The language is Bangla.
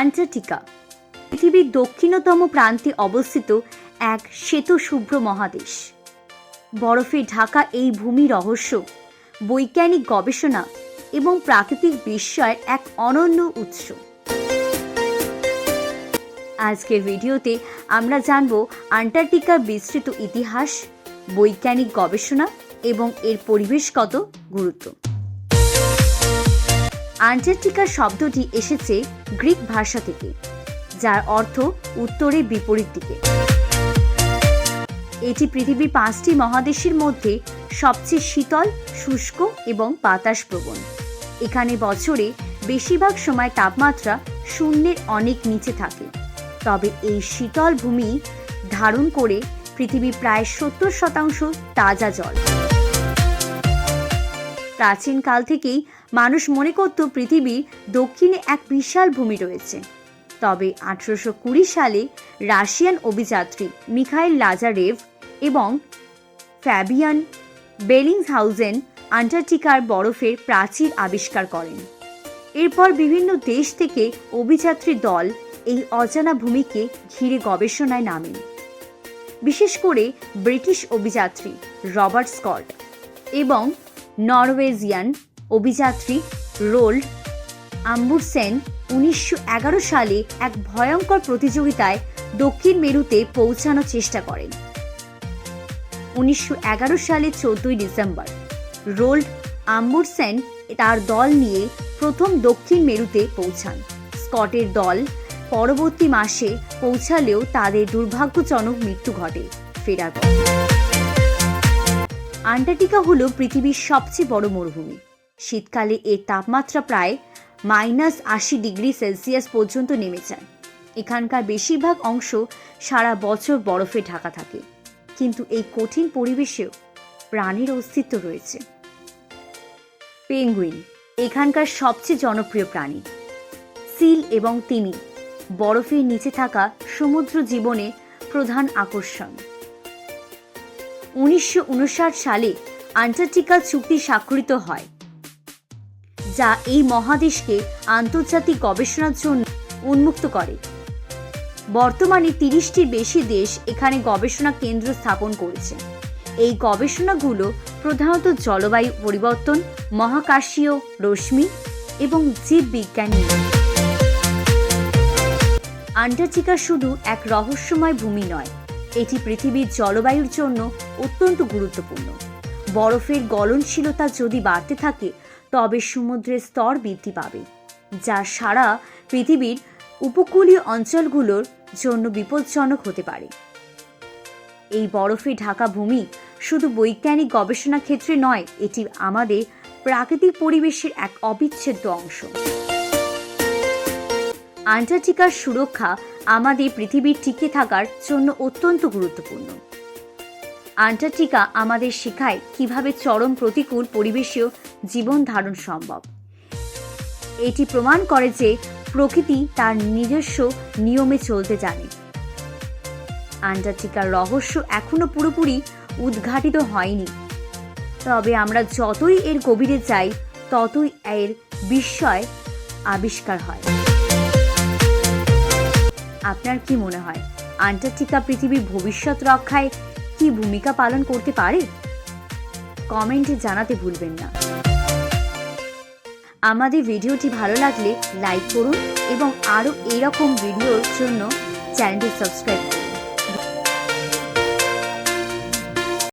আন্টার্কটিকা, পৃথিবীর দক্ষিণতম প্রান্তে অবস্থিত এক শ্বেত শুভ্র মহাদেশ। বরফে ঢাকা এই ভূমি রহস্য, বৈজ্ঞানিক গবেষণা এবং প্রাকৃতিক বিস্ময়ের এক অনন্য উৎস। আজকের ভিডিওতে আমরা জানব আন্টার্কটিকার বিস্তৃত ইতিহাস, বৈজ্ঞানিক গবেষণা এবং এর পরিবেশগত গুরুত্ব। আন্টার্কটিকা শব্দটি এসেছে গ্রিক ভাষা থেকে, যার অর্থ উত্তরে বিপরীত দিকে। এটি পৃথিবীর পাঁচটি মহাদেশের মধ্যে সবচেয়ে শীতল, শুষ্ক এবং বাতাস প্রবণ এখানে বছরে বেশিরভাগ সময় তাপমাত্রা শূন্যের অনেক নিচে থাকে। তবে এই শীতল ভূমি ধারণ করে পৃথিবীর প্রায় সত্তর শতাংশ তাজা জল। প্রাচীনকাল থেকেই মানুষ মনে করত পৃথিবীর দক্ষিণে এক বিশাল ভূমি রয়েছে। তবে আঠারোশো কুড়ি সালে রাশিয়ান অভিযাত্রী মিখাইল লাজারেভ এবং ফ্যাবিয়ান বেলিংসহাউজেন আন্টার্কটিকার বরফের প্রাচীর আবিষ্কার করেন। এরপর বিভিন্ন দেশ থেকে অভিযাত্রী দল এই অজানা ভূমিকে ঘিরে গবেষণায় নামেন। বিশেষ করে ব্রিটিশ অভিযাত্রী রবার্ট স্কট এবং নরওয়েজিয়ান অভিযাত্রী রোল্ড আম্বুরসেন উনিশশো এগারো সালে এক ভয়ঙ্কর প্রতিযোগিতায় দক্ষিণ মেরুতে পৌঁছানোর চেষ্টা করেন। উনিশশো এগারো সালে চোদ্দই ডিসেম্বর, রোল্ড আম্বুরসেন তার দল নিয়ে প্রথম দক্ষিণ মেরুতে পৌঁছান। স্কটের দল পরবর্তী মাসে পৌঁছালেও তাদের দুর্ভাগ্যজনক মৃত্যু ঘটে ফেরার পথে। আন্টার্কটিকা হল পৃথিবীর সবচেয়ে বড় মরুভূমি। শীতকালে এর তাপমাত্রা প্রায় মাইনাস আশি ডিগ্রি সেলসিয়াস পর্যন্ত নেমে যায় এখানকার বেশিরভাগ অংশ সারা বছর বরফে ঢাকা থাকে। কিন্তু এই কঠিন পরিবেশেও প্রাণীর অস্তিত্ব রয়েছে। পেঙ্গুইন, এখানকার সবচেয়ে জনপ্রিয় প্রাণী। সিল এবং তিমি, বরফের নিচে থাকা সমুদ্র জীবনে প্রধান আকর্ষণ। উনিশশো উনষাট সালে আন্টার্কটিকা চুক্তি স্বাক্ষরিত হয়, যা এই মহাদেশকে আন্তর্জাতিক গবেষণার জন্য উন্মুক্ত করে। বর্তমানে তিরিশটির বেশি দেশ এখানে গবেষণা কেন্দ্র স্থাপন করেছে। এই গবেষণাগুলো প্রধানত জলবায়ু পরিবর্তন, মহাকাশীয় রশ্মি এবং জীববিজ্ঞান। নিয়ে আন্টার্কটিকা শুধু এক রহস্যময় ভূমি নয় এটি পৃথিবীর জলবায়ুর জন্য অত্যন্ত গুরুত্বপূর্ণ। বরফের গলনশীলতা যদি বাড়তে থাকে, তবে সমুদ্রের স্তর বৃদ্ধি পাবে, যা সারা পৃথিবীর উপকূলীয় অঞ্চলগুলোর জন্য বিপজ্জনক হতে পারে। এই বরফে ঢাকা ভূমি শুধু বৈজ্ঞানিক গবেষণা ক্ষেত্রে নয়, এটি আমাদের প্রাকৃতিক পরিবেশের এক অবিচ্ছেদ্য অংশ। আন্টার্কটিকার সুরক্ষা আমাদের পৃথিবীর টিকে থাকার জন্য অত্যন্ত গুরুত্বপূর্ণ। আন্টার্কটিকা আমাদের শেখায় কীভাবে চরম প্রতিকূল পরিবেশেও জীবন ধারণ সম্ভব। এটি প্রমাণ করে যে প্রকৃতি তার নিজস্ব নিয়মে চলতে জানে। আন্টার্কটিকার রহস্য এখনও পুরোপুরি উদ্ঘাটিত হয়নি। তবে আমরা যতই এর গভীরে যাই, ততই এর বিস্ময় আবিষ্কার হয়। আপনার কি মনে হয়? আন্টার্কটিকা পৃথিবীর ভবিষ্যৎ রক্ষায় কি ভূমিকা পালন করতে পারে? কমেন্টে জানাতে ভুলবেন না। আমাদের ভিডিওটি ভালো লাগলে লাইক করুন এবং আরও এরকম ভিডিওর জন্য চ্যানেলটি সাবস্ক্রাইব